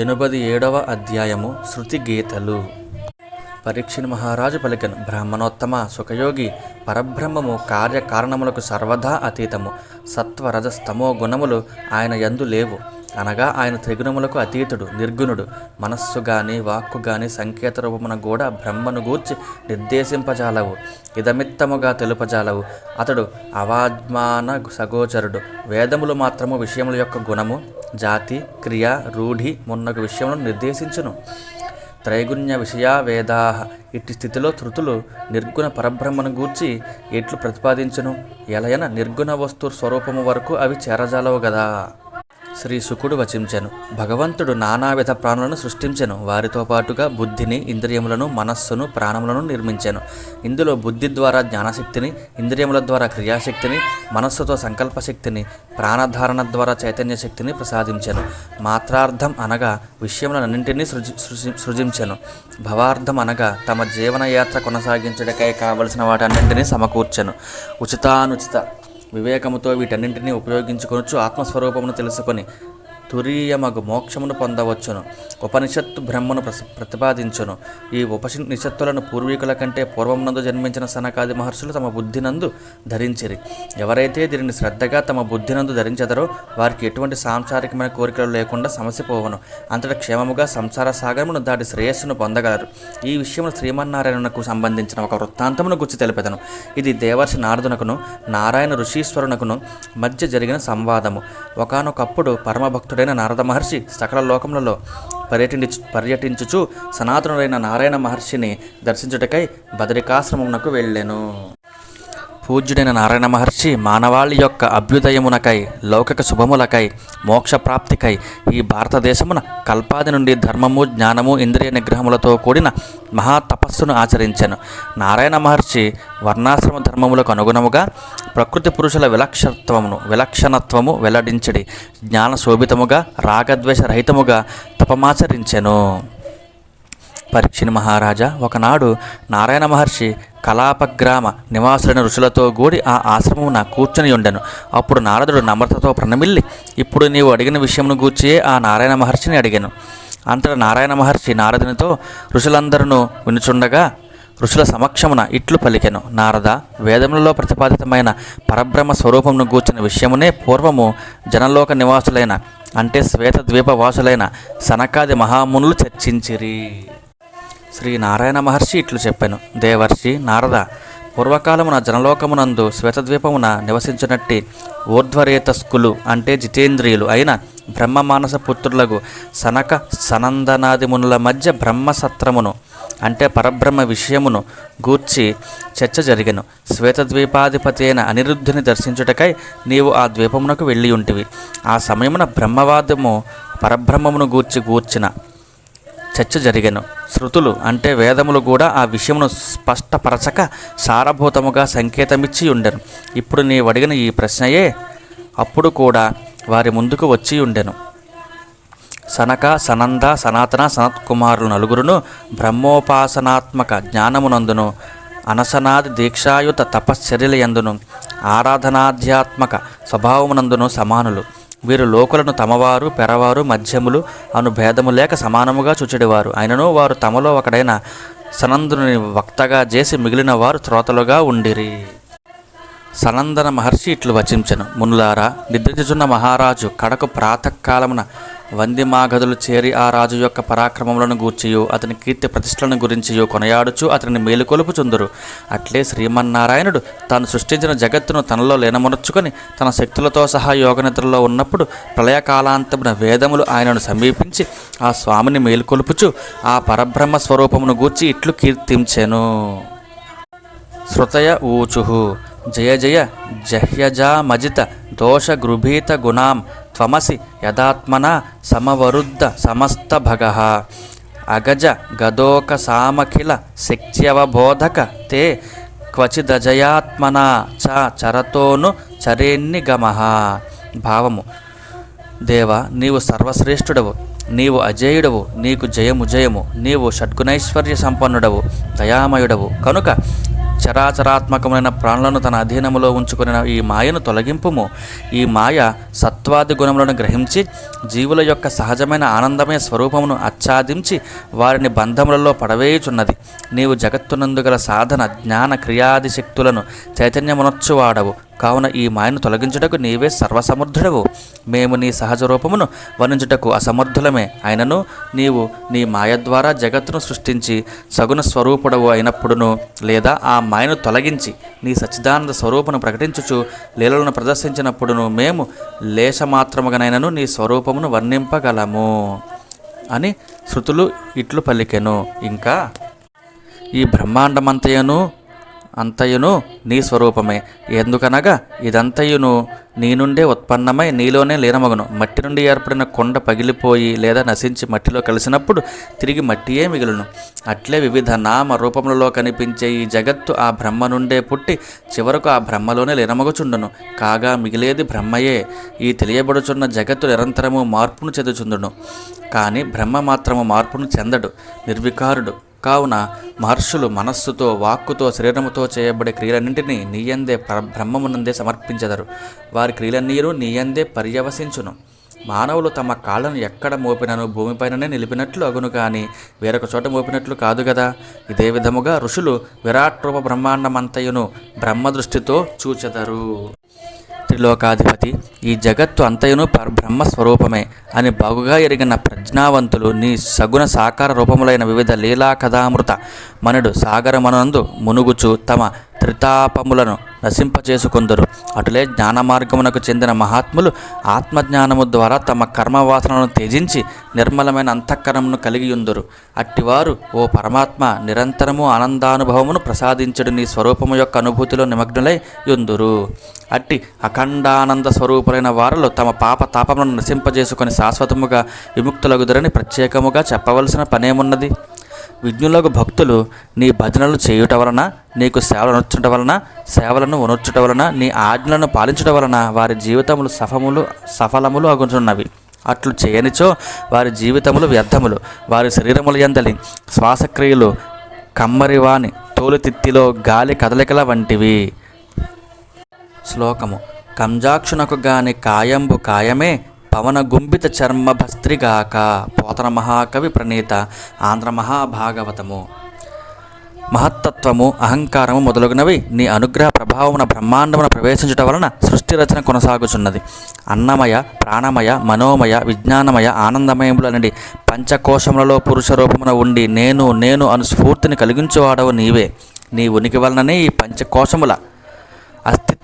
ఎనభై ఏడవ అధ్యాయము శృతి గీతలు. పరీక్షణ మహారాజు పలికెను బ్రాహ్మణోత్తమ సుఖయోగి పరబ్రహ్మము కార్యకారణములకు సర్వదా అతీతము. సత్వరజస్తమో గుణములు ఆయన యందు లేవు. అనగా ఆయన త్రిగుణములకు అతీతుడు నిర్గుణుడు. మనస్సు గాని వాక్కు గాని సంకేత రూపమున కూడా బ్రహ్మను గూర్చి నిర్దేశింపజాలవు ఇదమిత్తముగా తెలుపజాలవు. అతడు అవాజ్మాన సగోచరుడు. వేదములు మాత్రము విషయముల యొక్క గుణము జాతి క్రియ రూఢి మున్నగు విషయములను నిర్దేశించును. త్రైగుణ్య విషయా వేదా ఇట్టి స్థితిలో ధృతులు నిర్గుణ పరబ్రహ్మను గూర్చి ఎట్లు ప్రతిపాదించును? ఎలయన నిర్గుణ వస్తు స్వరూపము వరకు అవి చేరజాలవు గదా? శ్రీ శుకుడు వచించెను. భగవంతుడు నానావిధ ప్రాణులను సృష్టించెను. వారితో పాటుగా బుద్ధిని ఇంద్రియములను మనస్సును ప్రాణములను నిర్మించెను. ఇందులో బుద్ధి ద్వారా జ్ఞానశక్తిని ఇంద్రియముల ద్వారా క్రియాశక్తిని మనస్సుతో సంకల్పశక్తిని ప్రాణధారణ ద్వారా చైతన్య శక్తిని ప్రసాదించెను. మాత్రార్థం అనగా విషయములన్నింటినీ సృజి సృజి సృజించెను. భవార్థం అనగా తమ జీవనయాత్ర కొనసాగించడకై కావలసిన వాటన్నింటినీ సమకూర్చెను. ఉచితానుచిత వివేకముతో వీటన్నింటినీ ఉపయోగించుకొనొచ్చు ఆత్మస్వరూపమును తెలుసుకొని తురీయమగు మోక్షమును పొందవచ్చును. ఉపనిషత్తు బ్రహ్మను ప్రతిపాదించును. ఈ ఉపనిషత్తులను పూర్వీకుల కంటే పూర్వమునందు జన్మించిన సనకాది మహర్షులు తమ బుద్ధినందు ధరించిరి. ఎవరైతే దీనిని శ్రద్ధగా తమ బుద్ధినందు ధరించదరో వారికి ఎటువంటి సాంసారికమైన కోరికలు లేకుండా సమస్య పోవను అంతటి క్షేమముగా సంసార సాగరమును దాటి శ్రేయస్సును పొందగలరు. ఈ విషయమును శ్రీమన్నారాయణకు సంబంధించిన ఒక వృత్తాంతమును గుర్చి తెలిపెదను. ఇది దేవర్షి నారదునకును నారాయణ ఋషీశ్వరునకును మధ్య జరిగిన సంవాదము. ఒకనొకప్పుడు పరమభక్తుడైన నారద మహర్షి సకల లోకములలో పర్యటించు పర్యటించుచు సనాతనుడైన నారాయణ మహర్షిని దర్శించుటకై బదరికాశ్రమమునకు వెళ్ళాను. పూజ్యుడైన నారాయణ మహర్షి మానవాళి యొక్క అభ్యుదయమునకై లౌకిక శుభములకై మోక్షప్రాప్తికై ఈ భారతదేశమున కల్పాది నుండి ధర్మము జ్ఞానము ఇంద్రియ నిగ్రహములతో కూడిన మహా తపస్సును ఆచరించెను. నారాయణ మహర్షి వర్ణాశ్రమ ధర్మములకు అనుగుణముగా ప్రకృతి పురుషుల విలక్షణత్వమును విలక్షణత్వము వెల్లడించడి జ్ఞాన శోభితముగా రాగద్వేష రహితముగా తపమాచరించెను. పరీక్షిని మహారాజా. ఒకనాడు నారాయణ మహర్షి కలాపగ్రామ నివాసులైన ఋషులతో గూడి ఆ ఆశ్రమమున కూర్చుని ఉండెను. అప్పుడు నారదుడు నమ్రతతో ప్రణమిల్లి ఇప్పుడు నీవు అడిగిన విషయమును గూర్చియే ఆ నారాయణ మహర్షిని అడిగాను. అంతటా నారాయణ మహర్షి నారదునితో ఋషులందరూ వినుచుండగా ఋషుల సమక్షమున ఇట్లు పలికెను. నారద వేదములలో ప్రతిపాదితమైన పరబ్రహ్మ స్వరూపమును గూర్చిన విషయమునే పూర్వము జనలోక నివాసులైన అంటే శ్వేత ద్వీపవాసులైన సనకాది మహామునులు చర్చించిరి. శ్రీ నారాయణ మహర్షి ఇట్లు చెప్పాను. దేవర్షి నారద పూర్వకాలమున జనలోకమునందు శ్వేతద్వీపమున నివసించినట్టి ఊర్ధ్వరేతస్కులు అంటే జితేంద్రియులు అయిన బ్రహ్మ మానస పుత్రులకు సనక సనందనాది మునుల మధ్య బ్రహ్మసత్రమును అంటే పరబ్రహ్మ విషయమును గూర్చి చర్చ జరిగను. శ్వేతద్వీపాధిపతి అయిన అనిరుద్ధుని దర్శించుటకై నీవు ఆ ద్వీపమునకు వెళ్ళి ఉంటివి ఆ సమయమున బ్రహ్మవాదము పరబ్రహ్మమును గూర్చి గూర్చిన. చర్చ జరిగాను. శృతులు అంటే వేదములు కూడా ఆ విషయమును స్పష్టపరచక సారభూతముగా సంకేతమిచ్చి ఉండెను ఇప్పుడు నీవు అడిగిన ఈ ప్రశ్నయే అప్పుడు కూడా వారి ముందుకు వచ్చి ఉండెను సనక సనంద సనాతన సనత్కుమారులు నలుగురును బ్రహ్మోపాసనాత్మక జ్ఞానమునందును అనసనాది దీక్షాయుత తపశ్చర్యలయందును ఆరాధనాధ్యాత్మక స్వభావమునందును సమానులు. వీరు లోకులను తమవారు పెరవారు మధ్యములు అను భేదము లేక సమానముగా చూచెడివారు. అయినను వారు తమలో ఒకడైన సనందుని వక్తగా చేసి మిగిలిన వారు శ్రోతలుగా ఉండిరి. సనందన మహర్షి ఇట్లు వచించను. మునులారా నిద్రించుచున్న మహారాజు కడకు ప్రాతకాలమున వందిమాగదులు చేరి ఆ రాజు యొక్క పరాక్రమములను గూర్చియు అతని కీర్తి ప్రతిష్టలను గురించియు కొనయాడుచు అతనిని మేలుకొలుపుచుందురు అట్లే శ్రీమన్నారాయణుడు తాను సృష్టించిన జగత్తును తనలో లీనమునర్చుకొని తన శక్తులతో సహా యోగనిద్రలో ఉన్నప్పుడు ప్రళయకాలాంతమున వేదములు ఆయనను సమీపించి ఆ స్వామిని మేలుకొలుపుచు ఆ పరబ్రహ్మ స్వరూపమును గూర్చి ఇట్లు కీర్తించెను. శృతయ ఊచు జయ జయ జహ్యజామజిత దోషగృభీత గుణాం త్వమసి యదాత్మన సమవరుద్ధ సమస్త భగ. అగజ గదోక సామఖిల శక్త్యవబోధక తే క్వచిదజయాత్మన చ చరతోను చరేన్ని గమహ భావము. దేవ నీవు సర్వశ్రేష్ఠుడవు. నీవు అజేయుడవు. నీకు జయము జయము నీవు షడ్గుణైశ్వర్య సంపన్నుడవు దయామయుడవు. కనుక చరాచరాత్మకమైన ప్రాణులను తన అధీనములో ఉంచుకున్న ఈ మాయను తొలగింపుము. ఈ మాయ సత్వాది గుణములను గ్రహించి జీవుల యొక్క సహజమైన ఆనందమయ స్వరూపమును ఆచ్ఛాదించి వారిని బంధములలో పడవేయుచున్నది. నీవు జగత్తునందు గల సాధన జ్ఞాన క్రియాది శక్తులను చైతన్యమునొచ్చువాడవు. కావున ఈ మాయను తొలగించుటకు నీవే సర్వసమర్థుడవు. మేము నీ సహజ రూపమును వర్ణించుటకు అసమర్థులమే. అయినను నీవు నీ మాయ ద్వారా జగత్తును సృష్టించి సగుణ స్వరూపుడవు అయినప్పుడును లేదా ఆ మాయను తొలగించి నీ సచ్చిదానంద స్వరూపను ప్రకటించుచు లీలలను ప్రదర్శించినప్పుడును మేము లేశమాత్రముగానైనను నీ స్వరూపమును వర్ణింపగలము అని శృతులు ఇట్లు పలికెను. ఇంకా ఈ బ్రహ్మాండమంతయను అంతయును నీ స్వరూపమే. ఎందుకనగా ఇదంతయును నీ నుండే ఉత్పన్నమై నీలోనే లీనమగును. మట్టి నుండి ఏర్పడిన కొండ పగిలిపోయి లేదా నశించి మట్టిలో కలిసినప్పుడు తిరిగి మట్టియే మిగులును. అట్లే వివిధ నామ రూపములలో కనిపించే ఈ జగత్తు ఆ బ్రహ్మ నుండే పుట్టి చివరకు ఆ బ్రహ్మలోనే లీనమగుచుండును. కాగా మిగిలేది బ్రహ్మయే. ఈ తెలియబడుచున్న జగత్తు నిరంతరము మార్పును చెందుచుండును. కానీ బ్రహ్మ మాత్రము మార్పును చెందడు నిర్వికారుడు. కావున మహర్షులు మనస్సుతో వాక్కుతో శరీరముతో చేయబడే క్రియలన్నింటినీ నీయందే బ్రహ్మమునందే సమర్పించెదరు. వారి క్రియలన్నీరు నీయందే పర్యవసించును. మానవులు తమ కాళ్ళను ఎక్కడ మోపినను భూమిపైననే నిలిపినట్లు అగును కానీ వేరొక చోట మోపినట్లు కాదు కదా ఇదే విధముగా ఋషులు విరాట్ రూప బ్రహ్మాండమంతయును బ్రహ్మ దృష్టితో చూచెదరు. త్రిలోకాధిపతి. ఈ జగత్తు అంతయును పర బ్రహ్మ స్వరూపమే అని బాగుగా ఎరిగిన ప్రజ్ఞావంతులు నీ సగుణ సాకార రూపములైన వివిధ లీలా కథామృత మనుడు సాగరమనందు మునుగుచు తమ త్రితాపములను నశింపచేసుకొందరు అటులే జ్ఞాన మార్గమునకు చెందిన మహాత్ములు ఆత్మజ్ఞానము ద్వారా తమ కర్మవాసనలను త్యజించి నిర్మలమైన అంతఃకరమును కలిగి ఉందరు అట్టివారు ఓ పరమాత్మ నిరంతరము ఆనందానుభవమును ప్రసాదించడు నీ స్వరూపము యొక్క అనుభూతిలో నిమగ్నులై యుందురు అట్టి అఖండానంద స్వరూపులైన వారిలో తమ పాప తాపములను నశింపజేసుకొని శాశ్వతముగా విముక్తులగుదరని ప్రత్యేకముగా చెప్పవలసిన పనేమున్నది? విజ్ఞులకు భక్తులు నీ భజనలు చేయుట వలన నీకు సేవలు అనొచ్చుట వలన సేవలను ఉనర్చుట వలన నీ ఆజ్ఞలను పాలించుట వలన వారి జీవితములు సఫములు సఫలములు అగుచున్నవి. అట్లు చేయనిచో వారి జీవితములు వ్యర్థములు. వారి శరీరములు ఎందలి శ్వాసక్రియలు కమ్మరివాని తోలుతిత్తిలో గాలి కదలికల వంటివి. శ్లోకము. కంజాక్షునకు గాని కాయంబు కాయమే పవన గుంభిత చర్మ భస్త్రిగాక పోతన మహాకవి ప్రణీత ఆంధ్ర మహాభాగవతము. మహత్తత్వము అహంకారము మొదలగునవి నీ అనుగ్రహ ప్రభావమున బ్రహ్మాండమున ప్రవేశించుట వలన సృష్టి రచన కొనసాగుచున్నది. అన్నమయ ప్రాణమయ మనోమయ విజ్ఞానమయ ఆనందమయములనడి పంచకోశములలో పురుష రూపమున ఉండి నేను నేను అను స్ఫూర్తిని కలిగించువాడవు నీవే. నీ ఉనికి వలననే ఈ పంచకోశముల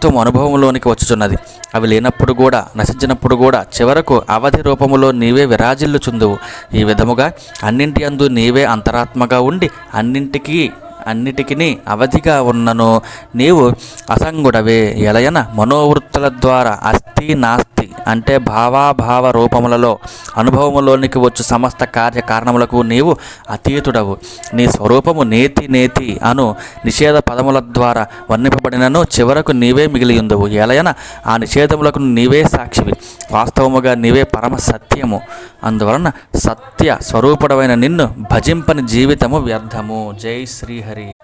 మొత్తం అనుభవంలోనికి వచ్చుచున్నది. అవి లేనప్పుడు కూడా నశించినప్పుడు కూడా చివరకు అవధి రూపములో నీవే విరాజిల్లుచుందువు. ఈ విధముగా అన్నింటి అందు నీవే అంతరాత్మగా ఉండి అన్నింటికీ అన్నిటికీ అవధిగా ఉన్నను నీవు అసంగుడవే. ఎలయన మనోవృత్తుల ద్వారా అస్థి నాస్తి అంటే భావాభావ రూపములలో అనుభవములోనికి వచ్చు సమస్త కార్య కారణములకు నీవు అతీతుడవు. నీ స్వరూపము నేతి నేతి అను నిషేధ పదముల ద్వారా వర్ణింపబడినను చివరకు నీవే మిగిలియుందువు ఎలయన ఆ నిషేధములకు నీవే సాక్షివి. వాస్తవముగా నీవే పరమ సత్యము. అందువలన సత్య స్వరూపుడమైన నిన్ను భజింపని జీవితము వ్యర్థము. జై శ్రీహరి.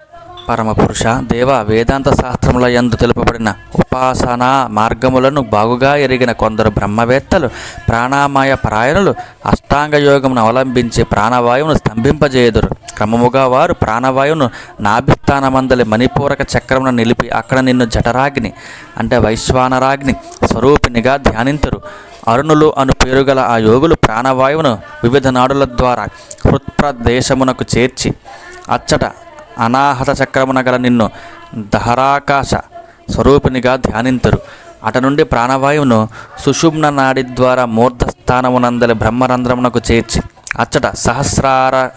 పరమపురుష దేవ వేదాంత శాస్త్రముల యందు తెలుపబడిన ఉపాసనా మార్గములను బాగుగా ఎరిగిన కొందరు బ్రహ్మవేత్తలు ప్రాణామాయ పరాయణులు అష్టాంగ యోగమును అవలంబించి ప్రాణవాయువును స్తంభింపజేయుదురు. క్రమముగా వారు ప్రాణవాయువును నాభిస్థానమందలి మణిపూరక చక్రమును నిలిపి అక్కడ నిన్ను జఠరాగ్ని అంటే వైశ్వానరాగ్ని స్వరూపినిగా ధ్యానింతురు. అరుణులు అను పేరుగల ఆ యోగులు ప్రాణవాయువును వివిధ నాడుల ద్వారా హృత్ప్రదేశమునకు చేర్చి అచ్చట అనాహత చక్రమున గల నిన్ను దహరాకాశ స్వరూపినిగా ధ్యానింతురు. అట నుండి ప్రాణవాయువును సుషుమ్న నాడి ద్వారా మూర్ధస్థానమునందలి బ్రహ్మరంధ్రమునకు చేర్చి అచ్చట సహస్రార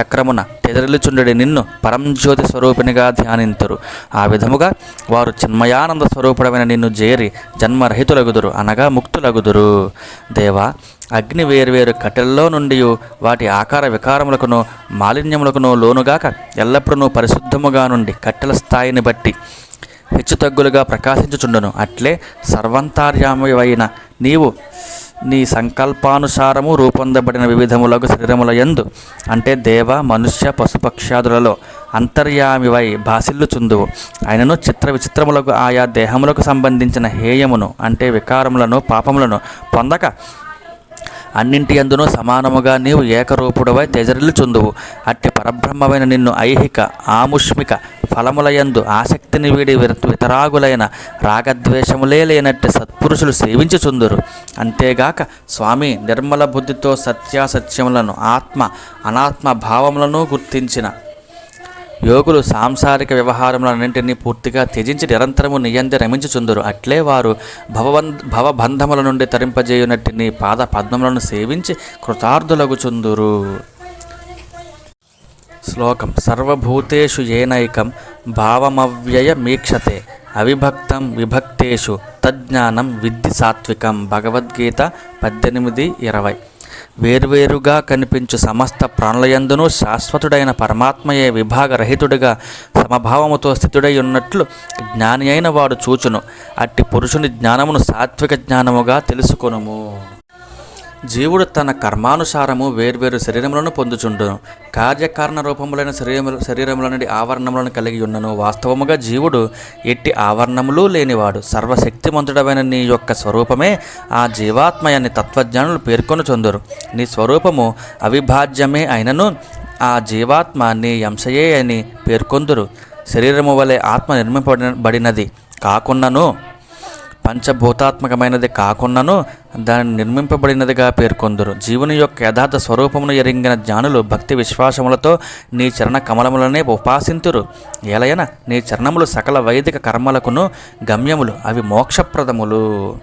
చక్రమున తెదరిల్చుండెడి నిన్ను పరంజ్యోతి స్వరూపినిగా ధ్యానింతురు. ఆ విధముగా వారు చిన్మయానంద స్వరూపుడమైన నిన్ను చేరి జన్మరహితులగుదురు అనగా ముక్తులగుదురు. దేవా అగ్ని వేర్వేరు కట్టెల్లో నుండి వాటి ఆకార వికారములకును మాలిన్యములకును లోనుగాక ఎల్లప్పుడూ పరిశుద్ధముగా నుండి కట్టెల స్థాయిని బట్టి హెచ్చుతగ్గులుగా ప్రకాశించుచుండును. అట్లే సర్వంతార్యామైన నీవు నీ సంకల్పానుసారము రూపొందబడిన వివిధములకు శరీరముల యందు అంటే దేవ మనుష్య పశుపక్షాదులలో అంతర్యామివై భాసిల్లుచుందువు ఆయనను చిత్ర విచిత్రములకు ఆయా దేహములకు సంబంధించిన హేయమును అంటే వికారములను పాపములను పొందక అన్నింటి అందును సమానముగా నీవు ఏకరూపుడవై తెజరిల్లుచుందువు. అట్టి పరబ్రహ్మమైన నిన్ను ఐహిక ఆముష్మిక ఫలములయందు ఆసక్తిని వీడి వితరాగులైన రాగద్వేషములే లేనట్టి సత్పురుషులు సేవించుచుందురు. అంతేగాక స్వామి నిర్మల బుద్ధితో సత్యాసత్యములను ఆత్మ అనాత్మ భావములను గుర్తించిన యోగులు సాంసారిక వ్యవహారములన్నింటినీ పూర్తిగా త్యజించి నిరంతరము నియంది రమించుచుందురు. అట్లే వారు భవబంధ భవబంధముల నుండి తరింపజేయునట్టి నీ పాద పద్మములను సేవించి కృతార్థులగుచుందురు. శ్లోకం. సర్వభూతేషు ఏనైకం భావమవ్యయమీక్షతే అవిభక్తం విభక్తేషు తజ్ఞానం విద్ధి సాత్వికం భగవద్గీత పద్దెనిమిది ఇరవై. వేర్వేరుగా కనిపించు సమస్త ప్రాణులయందును శాశ్వతుడైన పరమాత్మయే విభాగరహితుడిగా సమభావముతో స్థితుడై ఉన్నట్లు జ్ఞాని అయిన వాడు చూచును. అట్టి పురుషుని జ్ఞానమును సాత్విక జ్ఞానముగా తెలుసుకొనుము. జీవుడు తన కర్మానుసారము వేర్వేరు శరీరములను పొందుచుండును. కార్యకారణ రూపములైన శరీరము శరీరముల నుండి ఆవరణములను కలిగి ఉన్నను. వాస్తవముగా జీవుడు ఎట్టి ఆవరణములు లేనివాడు. సర్వశక్తిమంతుడమైన నీ యొక్క స్వరూపమే ఆ జీవాత్మయని తత్వజ్ఞానులు పేర్కొనుచుందురు నీ స్వరూపము అవిభాజ్యమే అయినను ఆ జీవాత్మ నీ అంశయే అని పేర్కొందురు. శరీరము వలె ఆత్మ నిర్మింపబడినది కాకున్నను. పంచభూతాత్మకమైనది కాకున్నను దాని నిర్మింపబడినదిగా పేర్కొందురు. జీవుని యొక్క యథార్థ స్వరూపమును ఎరింగిన జ్ఞానులు భక్తి విశ్వాసములతో నీ చరణ కమలములనే ఉపాసింతురు. ఏలయన నీ చరణములు సకల వైదిక కర్మలకును గమ్యములు అవి మోక్షప్రదములు.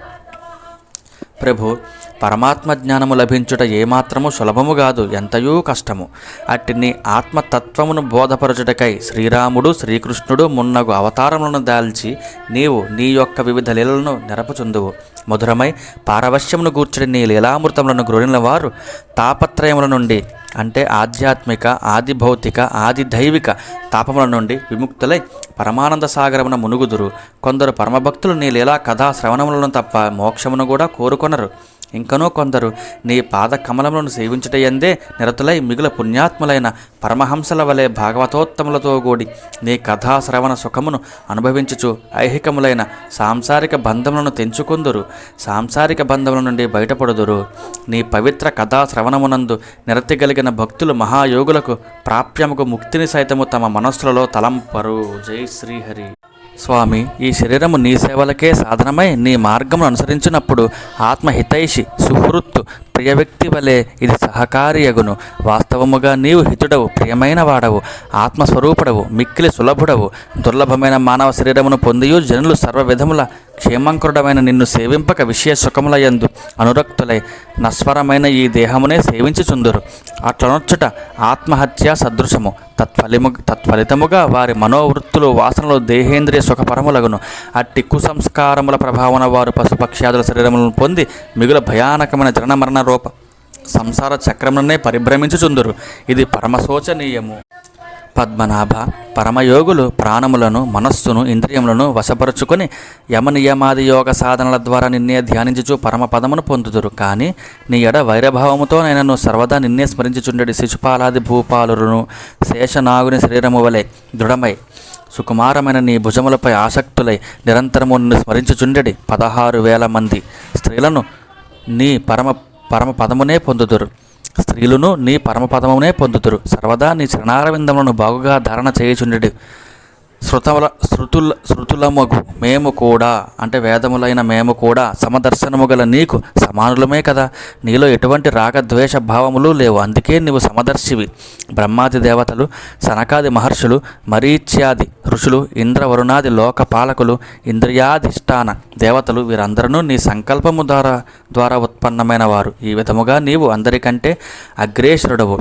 ప్రభు పరమాత్మ జ్ఞానము లభించుట ఏమాత్రము సులభము కాదు ఎంతయూ కష్టము. అట్టిని ఆత్మతత్వమును బోధపరచుటకై శ్రీరాముడు శ్రీకృష్ణుడు మున్నగు అవతారములను దాల్చి నీవు నీ యొక్క వివిధ లీలలను నెరపుచుందువు. మధురమై పారవశ్యమును గూర్చడి నీ లీలామృతములను గ్రోలిన వారు? తాపత్రయముల నుండి అంటే ఆధ్యాత్మిక ఆది భౌతిక ఆది దైవిక తాపముల నుండి విముక్తులై పరమానంద సాగరమున మునుగుదురు. కొందరు పరమభక్తులు నీ లీలా కథా శ్రవణములను తప్ప మోక్షమును కూడా కోరుకొనరు. ఇంకనూ కొందరు నీ పాద కమలములను సేవించుటయందే నిరతులై మిగుల పుణ్యాత్ములైన పరమహంసల వలె భాగవతోత్తములతో కూడి నీ కథా శ్రవణ సుఖమును అనుభవించుచు ఐహికములైన సాంసారిక బంధములను తెంచుకుందురు. సాంసారిక బంధముల నుండి బయటపడుదురు. నీ పవిత్ర కథా నిరతిగలిగిన భక్తులు మహాయోగులకు ప్రాప్యముకు ముక్తిని సైతము తమ మనస్సులలో తలంపరు. జై శ్రీహరి. స్వామి ఈ శరీరము నీ సేవలకే సాధనమై నీ మార్గమును అనుసరించినప్పుడు ఆత్మహితైషి సుహృత్తు ప్రియ వ్యక్తి వలె ఇది సహకారియగును. వాస్తవముగా నీవు హితుడవు ప్రియమైన వాడవు ఆత్మస్వరూపుడవు మిక్కిలి సులభుడవు. దుర్లభమైన మానవ శరీరమును పొందియు జనులు సర్వవిధముల క్షేమంకరుడమైన నిన్ను సేవింపక విషయ సుఖములయందు అనురక్తులై నస్వరమైన ఈ దేహమునే సేవించుచుందురు. అట్లనొచ్చుట ఆత్మహత్య సదృశము. తత్ఫలిము తత్ఫలితముగా వారి మనోవృత్తులు వాసనలు దేహేంద్రియ సుఖపరములగును. అట్టి కుసంస్కారముల ప్రభావన వారు పశుపక్ష్యాదుల శరీరములను పొంది మిగుల భయానకమైన జనన మరణ రూప. సంసార చక్రమునే పరిభ్రమించుచుందురు. ఇది పరమశోచనీయము. పద్మనాభ పరమయోగులు ప్రాణములను మనస్సును ఇంద్రియములను వశపరుచుకొని యమనియమాది యోగ సాధనల ద్వారా నిన్నే ధ్యానించుచు పరమపదమును పొందుదురు. కానీ నీ ఎడ వైరభావముతో నేనను సర్వదా నిన్నే స్మరించుచుండెడి శిశుపాలాది భూపాలురును శేషనాగుని శరీరము వలె దృఢమై సుకుమారమైన నీ భుజములపై ఆసక్తులై నిరంతరము నిన్ను స్మరించుచుండెడి పదహారు వేల మంది స్త్రీలను నీ పరమ పరమ పదమునే పొందుదురు. స్త్రీలను నీ పరమపదమునే పొందుతురు సర్వదా నీ చరణారవిందములను బాగుగా ధారణ చేయుచుండెడు. శృతముల శృతుల శృతులమగు మేము కూడా అంటే వేదములైన మేము కూడా సమదర్శనము గల నీకు సమానులమే కదా. నీలో ఎటువంటి రాగద్వేష భావములు లేవు. అందుకే నీవు సమదర్శివి. బ్రహ్మాది దేవతలు సనకాది మహర్షులు మరీచ్యాది ఋషులు ఇంద్రవరుణాది లోకపాలకులు ఇంద్రియాధిష్టాన దేవతలు వీరందరూ నీ సంకల్పము ద్వారా ద్వారా ఉత్పన్నమైన వారు ఈ విధముగా నీవు అందరికంటే అగ్రేశ్వరుడవు.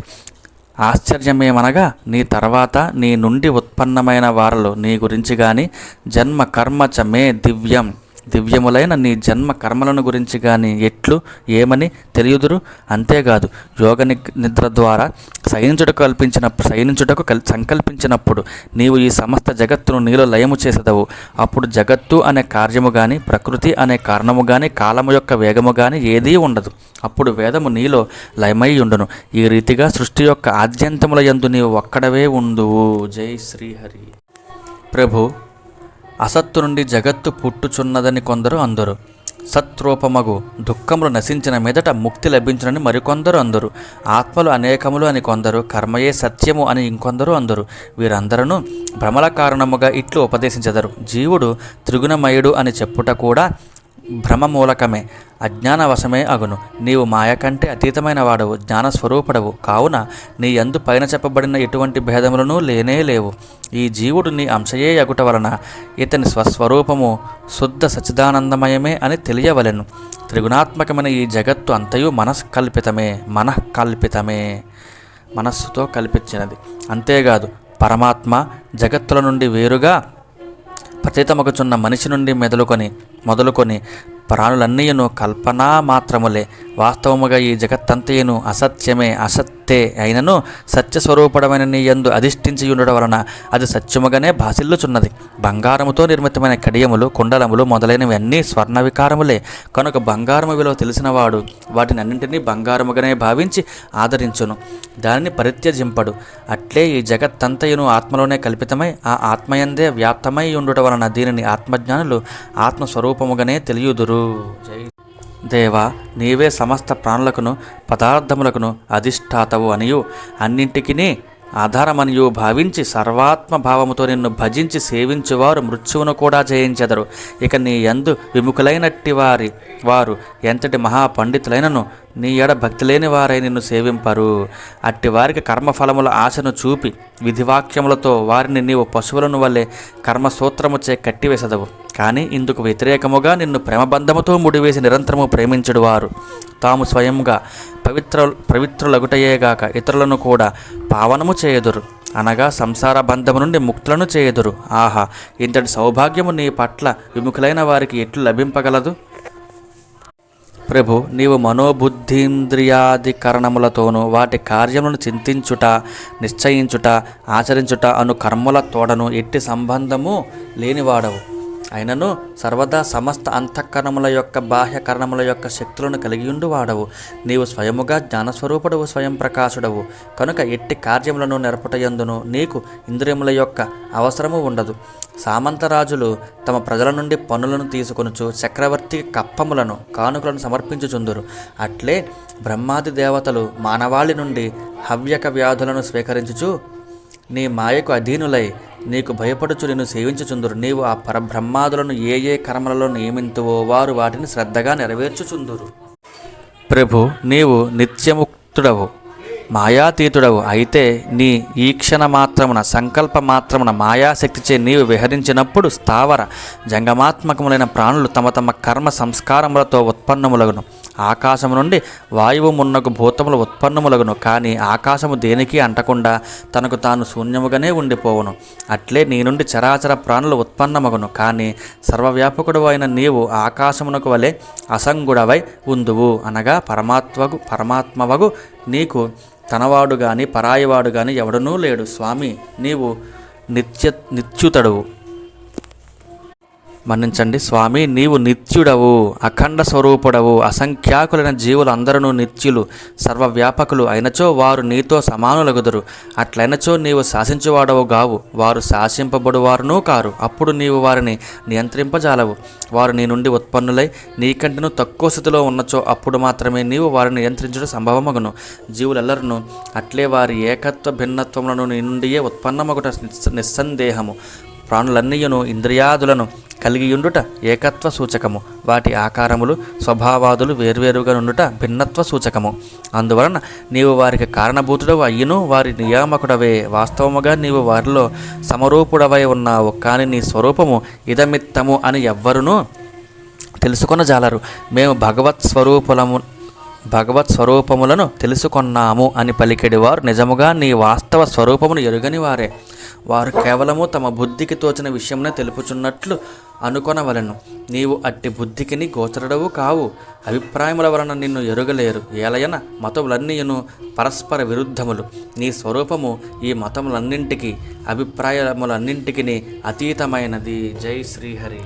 ఆశ్చర్యమేమనగా నీ తర్వాత నీ నుండి ఉత్పన్నమైన వారలు నీ గురించి గాని జన్మ కర్మ చ మే దివ్యం. దివ్యములైన నీ జన్మ కర్మలను గురించి కానీ ఎట్లు ఏమని తెలియదురు? అంతేకాదు యోగ నిద్ర ద్వారా సైనించుటకు కల్పించిన సైనించుటకు కల్ సంకల్పించినప్పుడు నీవు ఈ సమస్త జగత్తును నీలో లయము చేసేదవు. అప్పుడు జగత్తు అనే కార్యము కానీ ప్రకృతి అనే కారణము కానీ కాలము యొక్క వేగము కానీ ఏదీ ఉండదు. అప్పుడు వేదము నీలో లయమై ఉండును. ఈ రీతిగా సృష్టి యొక్క ఆద్యంతముల యందు నీవు ఒక్కడవే ఉండువు జై శ్రీహరి. ప్రభు అసత్తు నుండి జగత్తు పుట్టుచున్నదని కొందరు అందరు. సత్రూపమగు దుఃఖములు నశించిన మీదట ముక్తి లభించునని మరికొందరు అందరు. ఆత్మలు అనేకములు అని కొందరు కర్మయే సత్యము అని ఇంకొందరు అందరు. వీరందరూ భ్రమల కారణముగా ఇట్లు ఉపదేశించెదరు. జీవుడు త్రిగుణమయుడు అని చెప్పుట కూడా భ్రమ మూలకమే అజ్ఞానవశమే అగును. నీవు మాయ కంటే అతీతమైన వాడవు జ్ఞానస్వరూపుడవు. కావున నీ యందు పైన చెప్పబడిన ఎటువంటి భేదములను లేనే లేవు. ఈ జీవుడు నీ అంశయే అగుట వలన ఇతని స్వస్వరూపము శుద్ధ సచిదానందమయమే అని తెలియవలెను. త్రిగుణాత్మకమైన ఈ జగత్తు అంతయు మనస్కల్పితమే మనఃకల్పితమే మనస్సుతో కల్పించినది. అంతేకాదు పరమాత్మ జగత్తుల నుండి వేరుగా ప్రతీతమగుచున్న మనిషి నుండి మెదలుకొని మొదలుకొని ప్రాణులన్నీయును కల్పనా మాత్రములే వాస్తవముగా ఈ జగత్తంతయును అసత్యమే అసత్తే అయినను సత్యస్వరూపడమైన నీ యందు అధిష్ఠించి ఉండడం వలన అది సత్యముగానే భాసిల్లుచున్నది. బంగారముతో నిర్మితమైన కడియములు కుండలములు మొదలైనవి అన్నీ స్వర్ణ వికారములే కనుక బంగారము విలువ తెలిసినవాడు వాటిని అన్నింటినీ బంగారముగానే భావించి ఆదరించును. దానిని పరిత్యజింపడు. అట్లే ఈ జగత్తంతయును ఆత్మలోనే కల్పితమై ఆ ఆత్మయందే వ్యాప్తమై ఉండుట వలన దీనిని ఆత్మజ్ఞానులు ఆత్మస్వరూపముగానే తెలియుదురు. జై దేవా నీవే సమస్త ప్రాణులకును పదార్థములకును అధిష్టాతవు అనియు. అన్నింటికీ ఆధారమనియు భావించి సర్వాత్మ భావముతో నిన్ను భజించి సేవించువారు మృత్యువును కూడా జయించెదరు. ఇక నీ యందు విముఖులైనట్టి వారి వారు ఎంతటి మహాపండితులైనను నీ ఎడ భక్తి లేని వారై నిన్ను సేవింపరు. అట్టి వారికి కర్మఫలముల ఆశను చూపి విధివాక్యములతో వారిని నీవు పశువులను వల్లే కర్మసూత్రముచే కట్టివేసదవు. కానీ ఇందుకు వ్యతిరేకముగా నిన్ను ప్రేమబంధముతో ముడివేసి నిరంతరము ప్రేమించుడువారు. తాము స్వయంగా పవిత్ర పవిత్రులగుటయేగాక ఇతరులను కూడా పావనము చేయుదురు. అనగా సంసార బంధము నుండి ముక్తులను చేయుదురు. ఆహా ఇంతటి సౌభాగ్యము నీ పట్ల విముఖులైన వారికి ఎట్లు లభింపగలదు? ప్రభు నీవు మనోబుద్ధీంద్రియాధికరణములతోనూ వాటి కార్యములను చింతించుట నిశ్చయించుట ఆచరించుట అను కర్మల తోడను ఎట్టి సంబంధము లేనివాడవు. అయినను సర్వదా సమస్త అంతఃకరణముల యొక్క బాహ్య కరణముల యొక్క శక్తులను కలిగియుండు వాడవు నీవు స్వయముగా జ్ఞానస్వరూపుడవు స్వయం ప్రకాశుడవు. కనుక ఎట్టి కార్యములను నెరపటయందును నీకు ఇంద్రియముల యొక్క అవసరము ఉండదు. సామంతరాజులు తమ ప్రజల నుండి పనులను తీసుకొనుచు చక్రవర్తి కప్పములను కానుకలను సమర్పించుచుందురు. అట్లే బ్రహ్మాది దేవతలు మానవాళి నుండి హవ్యక వ్యాధులను స్వీకరించుచు నీ మాయకు అధీనులై నీకు భయపడుచు నిన్ను సేవించుచుందురు. నీవు ఆ పరబ్రహ్మాదులను ఏ ఏ కర్మలలో నియమింతువో వారు వాటిని శ్రద్ధగా నెరవేర్చుచుందురు. ప్రభు నీవు నిత్యముక్తుడవు. మాయాతీతుడవు. అయితే నీ ఈక్షణ మాత్రమున సంకల్ప మాత్రమున మాయాశక్తిచే నీవు విహరించినప్పుడు స్థావర జంగమాత్మకములైన ప్రాణులు తమ తమ కర్మ సంస్కారములతో ఉత్పన్నములగును. ఆకాశము నుండి వాయువు మున్నకు భూతములు ఉత్పన్నములగును. కానీ ఆకాశము దేనికి అంటకుండా తనకు తాను శూన్యముగానే ఉండిపోవును. అట్లే నీ నుండి చరాచర ప్రాణులు ఉత్పన్నమగును. కానీ సర్వవ్యాపకుడు అయిన నీవు ఆకాశమునకు వలె అసంగుడవై ఉందువు అనగా పరమాత్మగు పరమాత్మవగు నీకు తనవాడు గాని పరాయివాడు గాని ఎవడనూ లేడు స్వామి. నీవు నిత్య నిత్యుతడు మన్నించండి. స్వామి నీవు నిత్యుడవు అఖండ స్వరూపుడవు అసంఖ్యాకులైన జీవులు అందరూ నిత్యులు సర్వవ్యాపకులు అయినచో వారు నీతో సమానులగుదురు. అట్లైనచో నీవు శాసించువాడవు గావు. వారు శాసింపబడువారునూ కారు. అప్పుడు నీవు వారిని నియంత్రింపజాలవు. వారు నీ నుండి ఉత్పన్నులై నీకంటను తక్కువ స్థితిలో ఉన్నచో అప్పుడు మాత్రమే నీవు వారిని నియంత్రించడం సంభవమగును. జీవులెల్లరను అట్లే వారి ఏకత్వ భిన్నత్వములను నీ నుండియే ఉత్పన్నమగుట నిస్సందేహము. ప్రాణులన్నీయును ఇంద్రియాదులను కలిగియుండుట ఏకత్వ సూచకము. వాటి ఆకారములు స్వభావాదులు వేర్వేరుగా నుండుట భిన్నత్వ సూచకము. అందువలన నీవు వారికి కారణభూతుడవు అయ్యును వారి నియామకుడవే. వాస్తవముగా నీవు వారిలో సమరూపుడవై ఉన్నావు కానీ నీ స్వరూపము ఇదమిత్తము అని ఎవ్వరునూ తెలుసుకొనజాలరు. మేము భగవత్ స్వరూపులము భగవత్ స్వరూపములను తెలుసుకొన్నాము అని పలికెడివారు నిజముగా నీ వాస్తవ స్వరూపమును ఎరుగని వారే. వారు కేవలము తమ బుద్ధికి తోచిన విషయమునే తెలుపుచున్నట్లు అనుకొనవలెను. నీవు అట్టి బుద్ధికిని గోచరడవు కావు. అభిప్రాయముల వలన నిన్ను ఎరుగలేరు. ఏలయన మతములన్నీయును పరస్పర విరుద్ధములు. నీ స్వరూపము ఈ మతములన్నింటికి అభిప్రాయములన్నింటికి అతీతమైనది. జై శ్రీహరి.